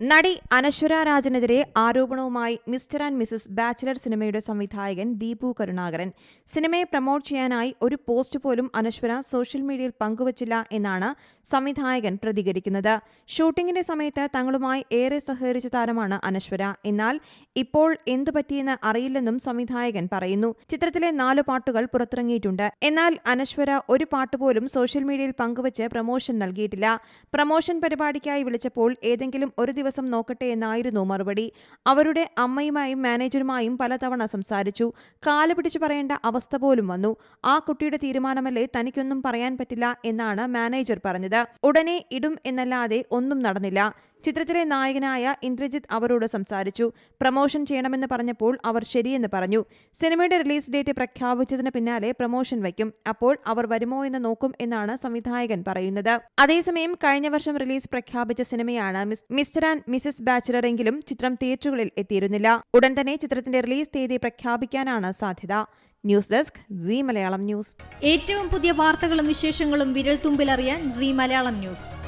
നടി അനശ്വര രാജനെതിരെ ആരോപണവുമായി mister and Mrs bachelor സിനിമയുടെ സംവിധായകൻ ദീപു കരുണാകരൻ. സിനിമയെ പ്രമോട്ട് ചെയ്യാനായി ഒരു പോസ്റ്റ് പോലും അനശ്വര സോഷ്യൽ മീഡിയയിൽ പങ്കുവച്ചില്ല എന്നാണ് സംവിധായകൻ പ്രതികരിക്കുന്നത്. ഷൂട്ടിംഗിന്റെ സമയത്ത് തങ്ങളുമായി ഏറെ സഹകരിച്ച താരമാണ് അനശ്വര. എന്നാൽ ഇപ്പോൾ എന്തു പറ്റിയെന്ന് അറിയില്ലെന്നും സംവിധായകൻ പറയുന്നു. ചിത്രത്തിലെ നാലു പാട്ടുകൾ പുറത്തിറങ്ങിയിട്ടുണ്ട്. എന്നാൽ അനശ്വര ഒരു പാട്ട് പോലും സോഷ്യൽ മീഡിയയിൽ പങ്കുവച്ച് പ്രമോഷൻ നൽകിയിട്ടില്ല. പ്രമോഷൻ പരിപാടിക്കായി വിളിച്ചപ്പോൾ ഏതെങ്കിലും ഒരു ദിവസം നോക്കട്ടെ എന്നായിരുന്നു മറുപടി. അവരുടെ അമ്മയുമായും മാനേജറുമായും പലതവണ സംസാരിച്ചു. കാൽ പിടിച്ചു പറയേണ്ട അവസ്ഥ പോലും വന്നു. ആ കുട്ടിയുടെ തീരുമാനമല്ലേ തനിക്കൊന്നും പറയാൻ പറ്റില്ല എന്നാണ് മാനേജർ പറഞ്ഞത്. ഉടനെ ഇടും എന്നല്ലാതെ ഒന്നും നടന്നില്ല. ചിത്രത്തിലെ നായകനായ ഇന്ദ്രജിത്ത് അവരോട് സംസാരിച്ചു. പ്രമോഷൻ ചെയ്യണമെന്ന് പറഞ്ഞപ്പോൾ അവർ ശരിയെന്ന് പറഞ്ഞു. സിനിമയുടെ റിലീസ് ഡേറ്റ് പ്രഖ്യാപിച്ചതിന് പിന്നാലെ പ്രമോഷൻ വയ്ക്കും. അപ്പോൾ അവർ വരുമോ എന്ന് നോക്കും എന്നാണ് സംവിധായകൻ പറയുന്നത്. അതേസമയം കഴിഞ്ഞ വർഷം റിലീസ് പ്രഖ്യാപിച്ച സിനിമയാണ് മിസ്- മിസ്റ്റർ ആൻഡ് മിസസ് ബാച്ചിലർ എങ്കിലും ചിത്രം തിയേറ്ററുകളിൽ എത്തിയിരുന്നില്ല. ഉടൻ തന്നെ ചിത്രത്തിന്റെ റിലീസ് തീയതി പ്രഖ്യാപിക്കാനാണ് സാധ്യത. News desk C Malayalam news. ഏറ്റവും പുതിയ വാർത്തകളും വിശേഷങ്ങളും വിരൽ തുമ്പിലറിയാൻ സി മലയാളം ന്യൂസ്.